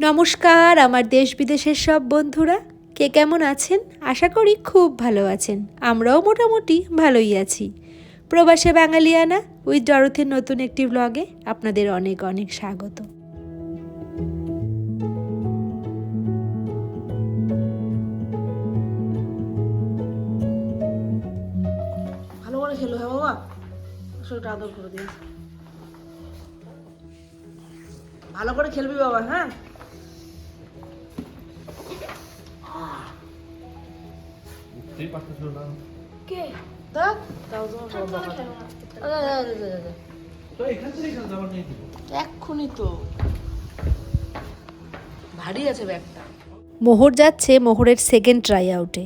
নমস্কার, আমার দেশ বিদেশের সব বন্ধুরা। কে কেমন আছেন? আশা করি খুব ভালো আছেন। আমরাও মোটামুটি ভালোই আছি। প্রবাসে বাঙালিয়ানা উইথ ডরথের নতুন একটি ব্লগে আপনাদের অনেক অনেক স্বাগত। ভালো করে হ্যাঁ ভালো করে খেলবি বাবা হ্যাঁ? উঠতেই পারতেছিল না। তো এখান থেকে এখানে নেই এক্ষুনি তো। ভারী আছে ব্যাগটা। মোহর যাচ্ছে মোহরের সেকেন্ড ট্রাই আউটে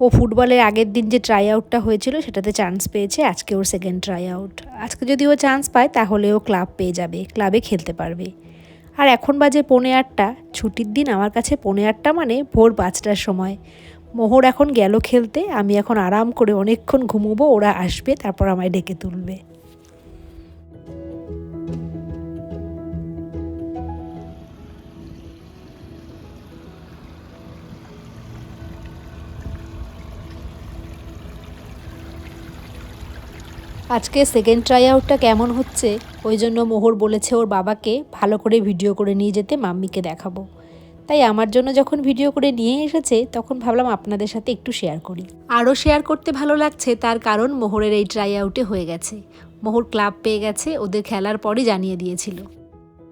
ও ফুটবলের আগের দিন যে ট্রাই আউটটা হয়েছিল সেটাতে চান্স পেয়েছে আজকে ওর সেকেন্ড ট্রাই আউট আজকে যদি ও চান্স পায় তাহলে ও ক্লাব পেয়ে যাবে ক্লাবে খেলতে পারবে। আর এখন বাজে পৌনে আটটা। ছুটির দিন আমার কাছে পৌনে আটটা মানে ভোর পাঁচটার সময়। মোহর এখন গেল খেলতে, আমি এখন আরাম করে অনেকক্ষণ ঘুমোবো, ওরা আসবে, তারপর আমায় ডেকে তুলবে। আজকে সেকেন্ড ট্রাই আউটটা কেমন হচ্ছে, ওই জন্য মোহর বলেছে ওর বাবাকে ভালো করে ভিডিও করে নিয়ে যেতে মাম্মিকে দেখাবো। তাই আমার জন্য যখন ভিডিও করে নিয়ে এসেছে, তখন ভাবলাম আপনাদের সাথে একটু শেয়ার করি। আরও শেয়ার করতে ভালো লাগছে তার কারণ মোহরের এই ট্রাই আউটে হয়ে গেছে। মোহর ক্লাব পেয়ে গেছে, ওদের খেলার পরই জানিয়ে দিয়েছিল।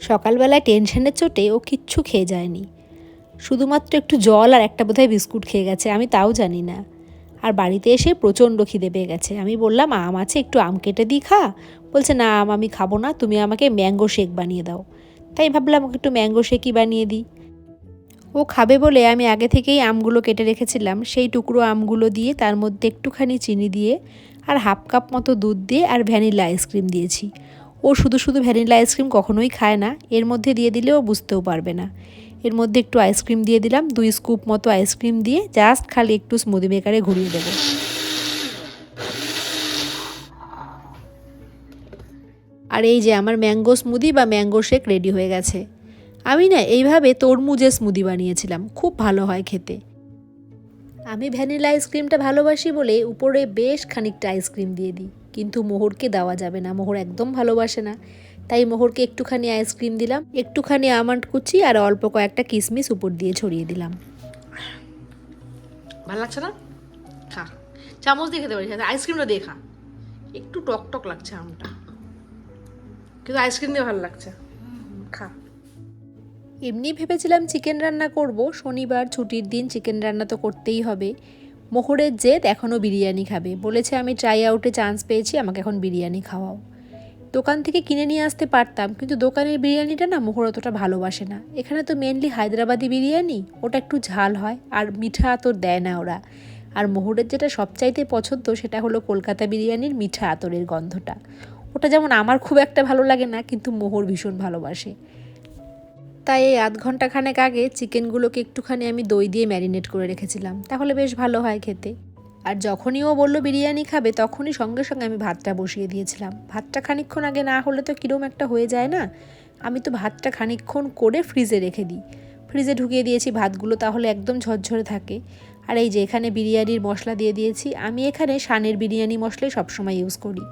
সকালবেলায় টেনশনের চোটে ও কিচ্ছু খেয়ে যায়নি। শুধুমাত্র একটু জল আর একটা বোধহয় বিস্কুট খেয়ে গেছে, আমি তাও জানি না। আর বাড়িতে এসে প্রচণ্ড খিদে পেয়ে গেছে। আমি বললাম, আম আছে, একটু আম কেটে দিই খা। বলছে, না, আম আমি খাব না, তুমি আমাকে ম্যাঙ্গো শেক বানিয়ে দাও। তাই ভাবলাম ওকে একটু ম্যাঙ্গো শেকই বানিয়ে দিই ও খাবে বলে আমি আগে থেকেই আমগুলো কেটে রেখেছিলাম। সেই টুকরো আমগুলো দিয়ে তার মধ্যে একটুখানি চিনি দিয়ে আর হাফ কাপ মতো দুধ দিয়ে আর ভ্যানিলা আইসক্রিম দিয়েছি। ও শুধু শুধু ভ্যানিলা আইসক্রিম কখনোই খায় না, এর মধ্যে দিয়ে দিলেও বুঝতেও পারবে না। এর মধ্যে একটু আইসক্রিম দিয়ে দিলাম, দুই স্কুপ মতো আইসক্রিম দিয়ে জাস্ট খালি একটু স্মুদি মেকারে ঘুরিয়ে দেবো। আর এই যে আমার ম্যাঙ্গো স্মুদি বা ম্যাঙ্গো শেক রেডি হয়ে গেছে। আমি না এইভাবে তরমুজের স্মুদি বানিয়েছিলাম, খুব ভালো হয় খেতে। আমি ভ্যানিলা আইসক্রিমটা ভালোবাসি বলে উপরে বেশ খানিকটা আইসক্রিম দিয়ে দিই, কিন্তু মোহরকে দেওয়া যাবে না, মোহর একদম ভালোবাসে না। তাই মোহরকে একটুখানি আইসক্রিম দিলাম একটুখানি আমন্ড কুচি আর অল্প কয়েকটা কিশমিশ উপর দিয়ে ছড়িয়ে দিলাম। ভালো লাগছে না? খা চামচ দিয়ে খেতে পারিস আইসক্রিমটা দিয়ে খা। একটু টক টক লাগছে আমটা। কিন্তু আইসক্রিম দিয়ে ভালো লাগছে। খা। এমনি ভেবেছিলাম চিকেন রান্না করব শনিবার ছুটির দিন চিকেন রান্না তো করতেই হবে। মোহরের জেদ এখনও বিরিয়ানি খাবে বলেছে আমি ট্রাই আউটে চান্স পেয়েছি আমাকে এখন বিরিয়ানি খাওয়াও। দোকান থেকে কিনে নিয়ে আসতে পারতাম, কিন্তু দোকানের বিরিয়ানিটা না মোহর অতটা ভালোবাসে না। এখানে তো মেনলি হায়দ্রাবাদি বিরিয়ানি, ওটা একটু ঝাল হয়, আর মিঠা আতর দেয় না ওরা। আর মোহরের যেটা সবচাইতে পছন্দ, সেটা হলো কলকাতা বিরিয়ানির মিঠা আতরের গন্ধটা। ওটা যেমন আমার খুব একটা ভালো লাগে না, কিন্তু মোহর ভীষণ ভালোবাসে। তাই এই আধ ঘণ্টা খানেক আগে চিকেনগুলোকে একটুখানি আমি দই দিয়ে ম্যারিনেট করে রেখেছিলাম। তাহলে বেশ ভালো হয় খেতে। আর যখনই ও বলল বিরিয়ানি খাবে, তখনই সঙ্গে সঙ্গে আমি ভাতটা বসিয়ে দিয়েছিলাম। ভাতটা খানিকক্ষণ আগে না হলে তো কীরকম একটা হয়ে যায় না? আমি তো ভাতটা খানিকক্ষণ করে ফ্রিজে রেখে দিই। ফ্রিজে ঢুকিয়ে দিয়েছি ভাতগুলো, তাহলে একদম ঝরঝরে থাকে। আর এই যে এখানে বিরিয়ানির মশলা দিয়ে দিয়েছি, আমি এখানে শানের বিরিয়ানি মশলাই সবসময় ইউজ করি।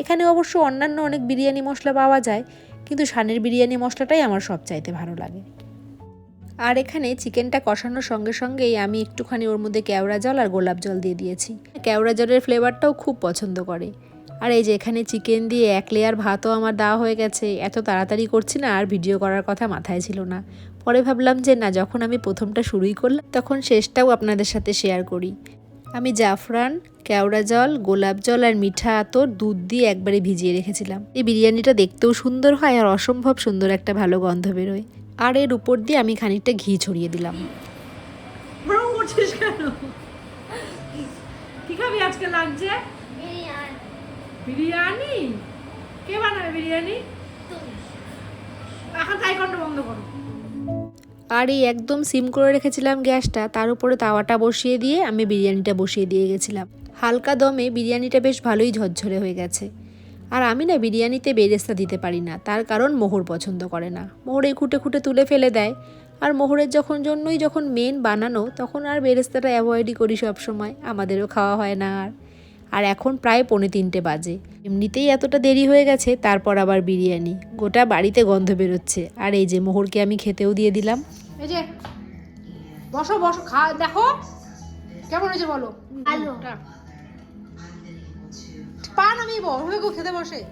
এখানে অবশ্য অন্যান্য অনেক বিরিয়ানি মশলা পাওয়া যায়, কিন্তু শানের বিরিয়ানি মশলাটাই আমার সবচাইতে ভালো লাগে। আর এখানে চিকেনটা কষানোর সঙ্গে সঙ্গেই আমি একটুখানি ওর মধ্যে কেওড়া জল আর গোলাপ জল দিয়ে দিয়েছি। কেওড়া জলের ফ্লেভারটাও খুব পছন্দ করে। আর এই যে এখানে চিকেন দিয়ে এক লেয়ার ভাতও আমার দেওয়া হয়ে গেছে, এত তাড়াতাড়ি করছি না আর ভিডিও করার কথা মাথায় ছিল না। পরে ভাবলাম যে না, যখন আমি প্রথমটা শুরুই করলাম, তখন শেষটাও আপনাদের সাথে শেয়ার করি। আমি জাফরান, কেওড়া জল, গোলাপ জল আর মিঠা আতর দুধ দিয়ে একবারে ভিজিয়ে রেখেছিলাম। এই বিরিয়ানিটা দেখতেও সুন্দর হয় আর অসম্ভব সুন্দর একটা ভালো গন্ধ বেরোয়। আর এর উপর দিয়ে আমি খানিকটা ঘি ছড়িয়ে দিলাম। কি খাবি আজকে লাগছে বিরিয়ানি। কে বানাবে বিরিয়ানি? এখন তাই বন্ধ করো। আর এই একদম সিম করে রেখেছিলাম গ্যাসটা তার উপরে তাওয়াটা বসিয়ে দিয়ে আমি বিরিয়ানিটা বসিয়ে দিয়ে গেছিলাম। হালকা দমে বিরিয়ানিটা বেশ ভালোই ঝরঝরে হয়ে গেছে। আর আমি না বিরিয়ানিতে বেরেস্তা দিতে পারি না তার কারণ মোহর পছন্দ করে না। মোহর এই খুঁটে খুঁটে তুলে ফেলে দেয়। আর মোহরের যখন জন্যই যখন মেন বানানো তখন আর বেরেস্তাটা অ্যাভয়েডই করি সব সময় আমাদেরও খাওয়া হয় না আর। আর এখন প্রায় পৌনে তিনটে বাজে। এমনিতেই এতটা দেরি হয়ে গেছে তারপর আবার বিরিয়ানি। গোটা বাড়িতে গন্ধ বেরোচ্ছে। আর এই যে মোহরকে আমি খেতেও দিয়ে দিলাম। এই যে বসো বসো খা দেখো। কেমন হয়েছে বলো? ভালো।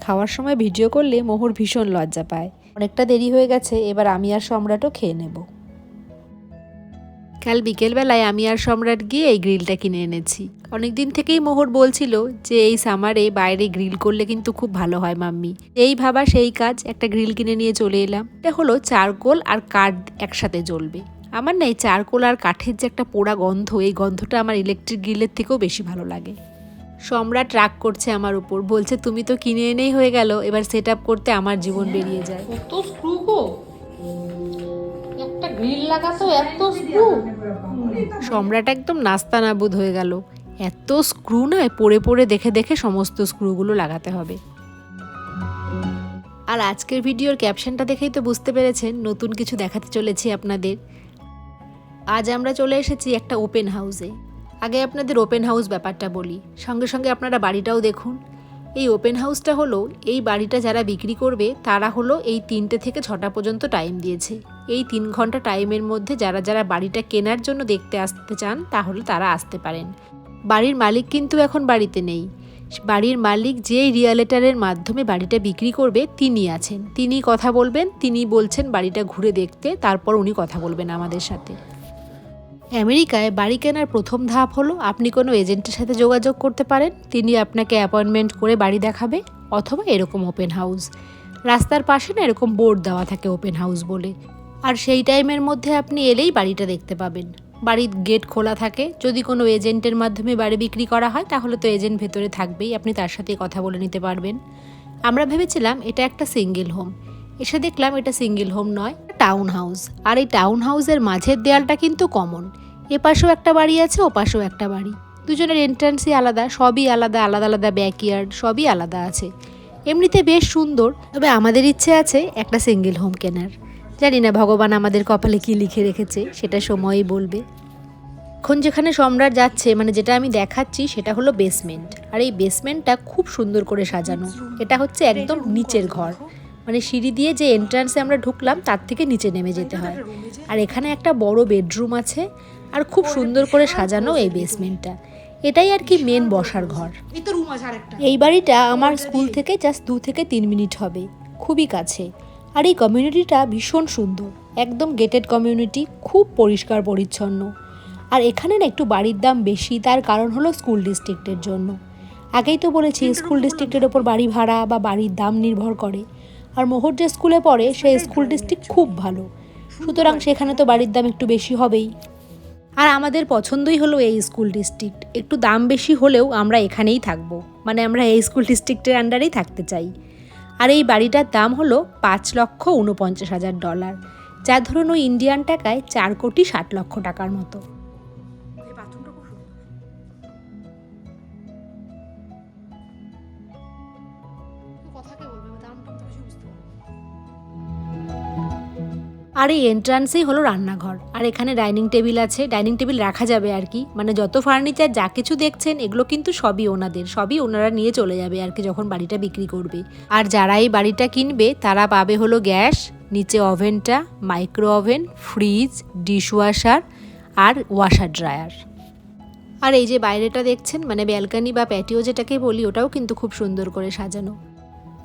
খাওয়ার সময় ভিডিও করলে মোহর ভীষণ লজ্জা পায়। অনেকটা দেরি হয়ে গেছে, এবার আমি আর সম্রাটও খেয়ে নেব। কাল বিকেলবেলায় আমি আর সম্রাট গিয়ে এই গ্রিলটা কিনে এনেছি। অনেক দিন থেকেই মোহর বলছিল যে, এই সামারে বাইরে গ্রিল করলে কিন্তু খুব ভালো হয়, মাম্মি। এই ভাবা সেই কাজ, একটা গ্রিল কিনে নিয়ে চলে এলাম। এটা হলো চারকোল আর কাঠ একসাথে জ্বলবে। আমার না এই চারকোল আর কাঠের যে একটা পোড়া গন্ধ, এই গন্ধটা আমার ইলেকট্রিক গ্রিলের থেকেও বেশি ভালো লাগে। সম্রাট রাগ করছে আমার উপর। বলছে তুমি তো কিনে এনেই হয়ে গেল এবার সেট আপ করতে আমার জীবন বেরিয়ে যায়। কত স্ক্রু গো? একটা গ্রিল লাগাতো এত স্ক্রু সম্রাট একদম নাস্তা নাবুদ হয়ে গেল। এত স্ক্রু নয় পড়ে পড়ে দেখে দেখে সমস্ত স্ক্রুগুলো লাগাতে হবে। আর আজকের ভিডিওর ক্যাপশনটা দেখেই তো বুঝতে পেরেছেন নতুন কিছু দেখাতে চলেছি আপনাদের। আজ আমরা চলে এসেছি একটা ওপেন হাউসে আগে আপনাদের ওপেন হাউস ব্যাপারটা বলি। সঙ্গে সঙ্গে আপনারা বাড়িটাও দেখুন। এই ওপেন হাউসটা হলো, এই বাড়িটা যারা বিক্রি করবে, তারা হলো এই তিনটে থেকে ছটা পর্যন্ত টাইম দিয়েছে। এই তিন ঘণ্টা টাইমের মধ্যে যারা যারা বাড়িটা কেনার জন্য দেখতে আসতে চান, তাহলে তারা আসতে পারেন। বাড়ির মালিক কিন্তু এখন বাড়িতে নেই। বাড়ির মালিক যেই রিয়ালেটারের মাধ্যমে বাড়িটা বিক্রি করবে তিনি আছেন। তিনি কথা বলবেন তিনি বলছেন বাড়িটা ঘুরে দেখতে, তারপর উনি কথা বলবেন আমাদের সাথে। আমেরিকায় বাড়ি কেনার প্রথম ধাপ হলো, আপনি কোনো এজেন্টের সাথে যোগাযোগ করতে পারেন, তিনি আপনাকে অ্যাপয়েন্টমেন্ট করে বাড়ি দেখাবে, অথবা এরকম ওপেন হাউস। রাস্তার পাশে না এরকম বোর্ড দেওয়া থাকে ওপেন হাউস বলে। আর সেই টাইমের মধ্যে আপনি এলেই বাড়িটা দেখতে পাবেন। বাড়ির গেট খোলা থাকে, যদি কোনো এজেন্টের মাধ্যমে বাড়ি বিক্রি করা হয়, তাহলে তো এজেন্ট ভেতরে থাকবেই, আপনি তার সাথে কথা বলে নিতে পারবেন। আমরা ভেবেছিলাম এটা একটা সিঙ্গেল হোম। এসে দেখলাম এটা সিঙ্গেল হোম নয় টাউন হাউস আর এই টাউন হাউসের মাঝের দেয়ালটা কিন্তু কমন এ পাশেও একটা বাড়ি আছে ও পাশেও একটা বাড়ি। দুজনের এন্ট্রান্সই আলাদা, সবই আলাদা আলাদা আলাদা ব্যাকইয়ার্ড সবই আলাদা আছে। এমনিতে বেশ সুন্দর, তবে আমাদের ইচ্ছে আছে একটা সিঙ্গেল হোম কেনার। জানি না ভগবান আমাদের কপালে কি লিখে রেখেছে, সেটা সময়ই বলবে। এখন যেখানে সম্রাট যাচ্ছে মানে যেটা আমি দেখাচ্ছি, সেটা হলো বেসমেন্ট আর এই বেসমেন্টটা খুব সুন্দর করে সাজানো। এটা হচ্ছে একদম নিচের ঘর। মানে সিঁড়ি দিয়ে যে এন্ট্রান্সে আমরা ঢুকলাম তার থেকে নিচে নেমে যেতে হয়। আর এখানে একটা বড় বেডরুম আছে আর খুব সুন্দর করে সাজানো এই বেসমেন্টটা এটাই আর কি মেন বসার ঘর। এই বাড়িটা আমার স্কুল থেকে জাস্ট দু থেকে তিন মিনিট হবে খুবই কাছে। আর এই কমিউনিটিটা ভীষণ সুন্দর একদম গেটেড কমিউনিটি খুব পরিষ্কার পরিচ্ছন্ন। আর এখানে না একটু বাড়ির দাম বেশি তার কারণ হলো স্কুল ডিস্ট্রিক্টের জন্য। আগেই তো বলেছি স্কুল ডিস্ট্রিক্টের ওপর বাড়ি ভাড়া বা বাড়ির দাম নির্ভর করে। আর মোহর যে স্কুলে পড়ে, সেই স্কুল ডিস্ট্রিক্ট খুব ভালো। সুতরাং সেখানে তো বাড়ির দাম একটু বেশি হবেই। আর আমাদের পছন্দই হলো এই স্কুল ডিস্ট্রিক্ট। একটু দাম বেশি হলেও আমরা এখানেই থাকব। মানে আমরা এই স্কুল ডিস্ট্রিক্টের আন্ডারেই থাকতে চাই। আর এই বাড়িটার দাম হলো পাঁচ লক্ষ উনপঞ্চাশ হাজার ডলার। যা ধরুন ওই ইন্ডিয়ান টাকায় চার কোটি ষাট লক্ষ টাকার মতো। আর এই এন্ট্রান্সেই হলো রান্নাঘর। আর এখানে ডাইনিং টেবিল আছে। ডাইনিং টেবিল রাখা যাবে আর কি। মানে যত ফার্নিচার যা কিছু দেখছেন, এগুলো কিন্তু সবই ওনাদের। সবই ওনারা নিয়ে চলে যাবে আর কি, যখন বাড়িটা বিক্রি করবে। আর যারা এই বাড়িটা কিনবে, তারা পাবে হলো গ্যাস, নিচে ওভেনটা মাইক্রো ওভেন ফ্রিজ ডিশওয়াশার আর ওয়াশার ড্রায়ার আর এই যে বাইরেটা দেখছেন মানে ব্যালকানি বা প্যাটিও যেটাকে বলি, ওটাও কিন্তু খুব সুন্দর করে সাজানো।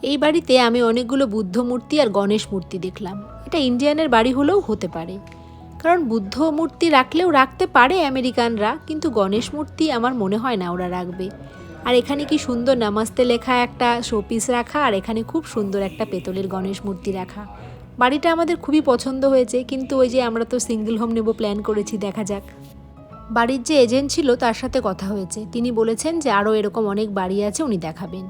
এই বাড়িতে আমি অনেকগুলো বুদ্ধ মূর্তি আর গণেশ মূর্তি দেখলাম। এটা ইন্ডিয়ানের বাড়ি হলেও হতে পারে। কারণ বুদ্ধ মূর্তি রাখলেও রাখতে পারে আমেরিকানরা, কিন্তু গণেশ মূর্তি আমার মনে হয় না ওরা রাখবে। আর এখানে কি সুন্দর নামাস্তে লেখা একটা শোপিস রাখা, আর এখানে খুব সুন্দর একটা পেতলের গণেশ মূর্তি রাখা। বাড়িটা আমাদের খুবই পছন্দ হয়েছে, কিন্তু ওই যে আমরা তো সিঙ্গেল হোম নেব প্ল্যান করেছি, দেখা যাক। বাড়ির যে এজেন্ট ছিল তার সাথে কথা হয়েছে। তিনি বলেছেন যে আরও এরকম অনেক বাড়ি আছে, উনি দেখাবেন।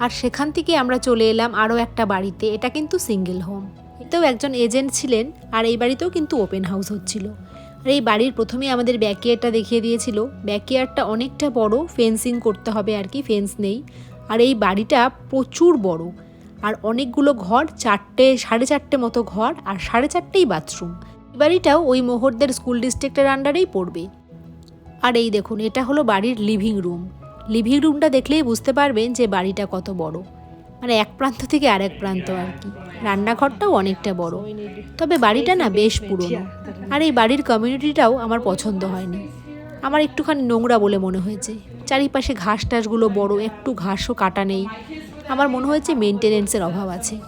আর সেখান থেকে আমরা চলে এলাম আরও একটা বাড়িতে, এটা কিন্তু সিঙ্গেল হোম। এতেও একজন এজেন্ট ছিলেন আর এই বাড়িতেও কিন্তু ওপেন হাউস হচ্ছিল। আর এই বাড়ির প্রথমে আমাদের ব্যাকইয়ারটা দেখিয়ে দিয়েছিল। ব্যাকইয়ারটা অনেকটা বড়, ফেন্সিং করতে হবে আর কি, ফেন্স নেই। আর এই বাড়িটা প্রচুর বড়। আর অনেকগুলো ঘর, চারটে, সাড়ে চারটে মতো ঘর আর সাড়ে চারটেই বাথরুম। এই বাড়িটাও ওই মোহরদের স্কুল ডিস্ট্রিক্টের আন্ডারেই পড়বে। আর এই দেখুন, এটা হলো বাড়ির লিভিং রুম। লিভিং রুমটা দেখলেই বুঝতে পারবেন যে বাড়িটা কত বড়। মানে এক প্রান্ত থেকে আরেক প্রান্ত আর কি। রান্নাঘরটাও অনেকটা বড়। তবে বাড়িটা না বেশ পুরনো। আর এই বাড়ির কমিউনিটিটাও আমার পছন্দ হয়নি। আমার একটুখানি নোংরা বলে মনে হয়েছে। চারিপাশে ঘাস টাসগুলো বড়, একটু ঘাসও কাটা নেই। আমার মনে হয়েছে মেনটেনেন্সের অভাব আছে।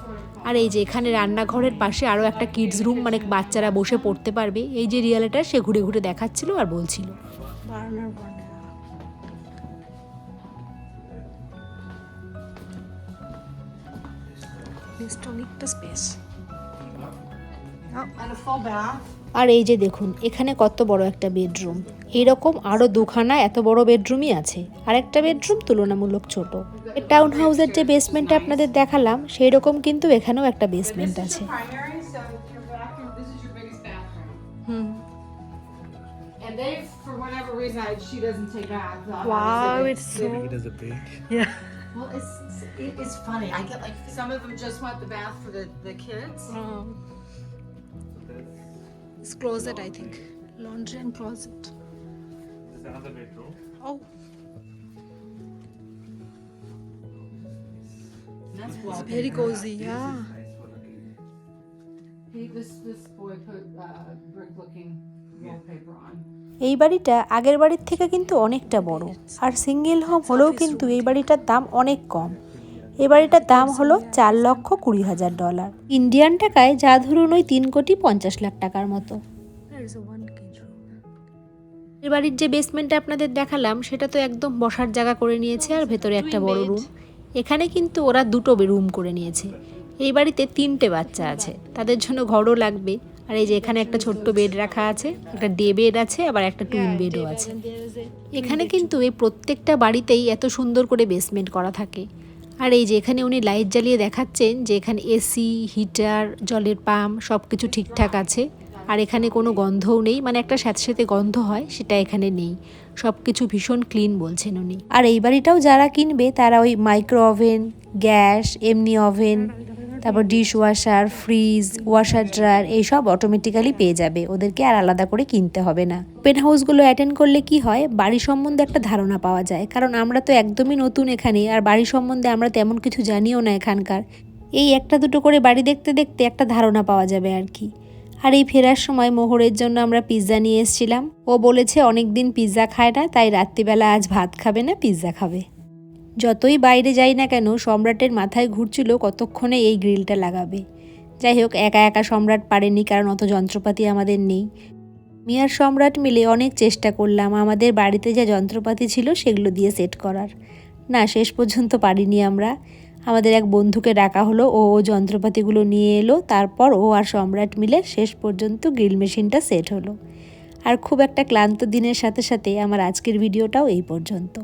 আর এই যে এখানে রান্নাঘরের পাশে আরও একটা কিডস রুম মানে বাচ্চারা বসে পড়তে পারবে। এই যে রিয়ালেটার সে ঘুরে ঘুরে দেখাচ্ছিল আর বলছিল। আর এই যে দেখুন এখানে কত বড় একটা বেডরুম এরকম আরও দুখানা এত বড় বেডরুমই আছে। আর একটা বেডরুম তুলনামূলক ছোট। টাউন হাউসের যে বেসমেন্ট আপনাদের দেখালাম সেই রকম কিন্তু এখানেও একটা বেসমেন্ট আছে। হুম। Well, it's, it's funny. I get like, some of them just want the bath for the, the kids. Um, it's closet, I think. Laundry and closet. This is another bedroom. Oh, That's it's very cozy. Yeah. Nice for. He, this, this boy put, uh, brick looking wallpaper on. এই বাড়িটা আগের বাড়ির থেকে কিন্তু অনেকটা বড়। আর single home হলেও কিন্তু এই বাড়িটার দাম অনেক কম। এই বাড়িটার দাম হলো চার লক্ষ কুড়ি হাজার ডলার। ইন্ডিয়ান টাকায় যা ধরুন ওই তিন কোটি পঞ্চাশ লাখ টাকার মতো. এর বাড়ির যে বেসমেন্টটা আপনাদের দেখালাম সেটা তো একদম বসার জায়গা করে নিয়েছে আর ভেতরে একটা বড় রুম এখানে কিন্তু ওরা দুটো রুম করে নিয়েছে। এই বাড়িতে তিনটে বাচ্চা আছে। তাদের জন্য ঘরও লাগবে। আর এই যে এখানে একটা ছোট্ট বেড রাখা আছে একটা ডে বেড আছে আবার একটা টুইন বেডও আছে। এখানে কিন্তু এই প্রত্যেকটা বাড়িতেই এত সুন্দর করে বেসমেন্ট করা থাকে। আর এই যে এখানে উনি লাইট জ্বালিয়ে দেখাচ্ছেন যে এখানে এসি হিটার জলের পাম্প সব কিছু ঠিকঠাক আছে। আর এখানে কোনো গন্ধও নেই মানে একটা সাথে সাথে গন্ধ হয় সেটা এখানে নেই। সব কিছু ভীষণ ক্লিন বলছেন উনি। আর এই বাড়িটাও যারা কিনবে তারা ওই মাইক্রো ওভেন গ্যাস এমনি ওভেন তারপর dishwasher fridge washer dryer এইসব অটোমেটিক্যালি পেয়ে যাবে। ওদেরকে আর আলাদা করে কিনতে হবে না। ওপেন হাউসগুলো অ্যাটেন্ড করলে কি হয়? বাড়ি সম্বন্ধে একটা ধারণা পাওয়া যায়। কারণ আমরা তো একদমই নতুন এখানে, আর বাড়ি সম্বন্ধে আমরা তেমন কিছু জানিও না এখানকার। এই একটা দুটো করে বাড়ি দেখতে দেখতে একটা ধারণা পাওয়া যাবে আর কি। আর এই ফেরার সময় মোহরের জন্য আমরা পিৎজা নিয়ে এসেছিলাম। ও বলেছে অনেক দিন পিৎজা খায় না, তাই রাত্রিবেলা আজ ভাত খাবে না পিৎজা খাবে। যতই বাইরে যাই না কেন, সম্রাটের মাথায় ঘুরছিল কতক্ষণে এই গ্রিলটা লাগাবে। যাই হোক, একা একা সম্রাট পারেনি, কারণ অত যন্ত্রপাতি আমাদের নেই। মিয়ার সম্রাট মিলে অনেক চেষ্টা করলাম, আমাদের বাড়িতে যা যন্ত্রপাতি ছিল সেগুলো দিয়ে সেট করার। না, শেষ পর্যন্ত পারিনি আমরা। আমাদের এক বন্ধুকে ডাকা হলো, ও ও যন্ত্রপাতিগুলো নিয়ে এলো, তারপর ও আর সম্রাট মিলে শেষ পর্যন্ত গ্রিল মেশিনটা সেট হলো। আর খুব একটা ক্লান্ত দিনের সাথে সাথে আমার আজকের ভিডিওটাও এই পর্যন্ত।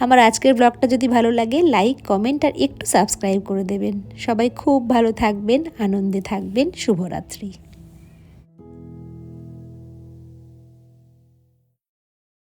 আমার আজকের ব্লগটা যদি ভালো লাগে লাইক কমেন্ট আর একটু সাবস্ক্রাইব করে দেবেন। সবাই খুব ভালো থাকবেন, আনন্দে থাকবেন। শুভরাত্রি।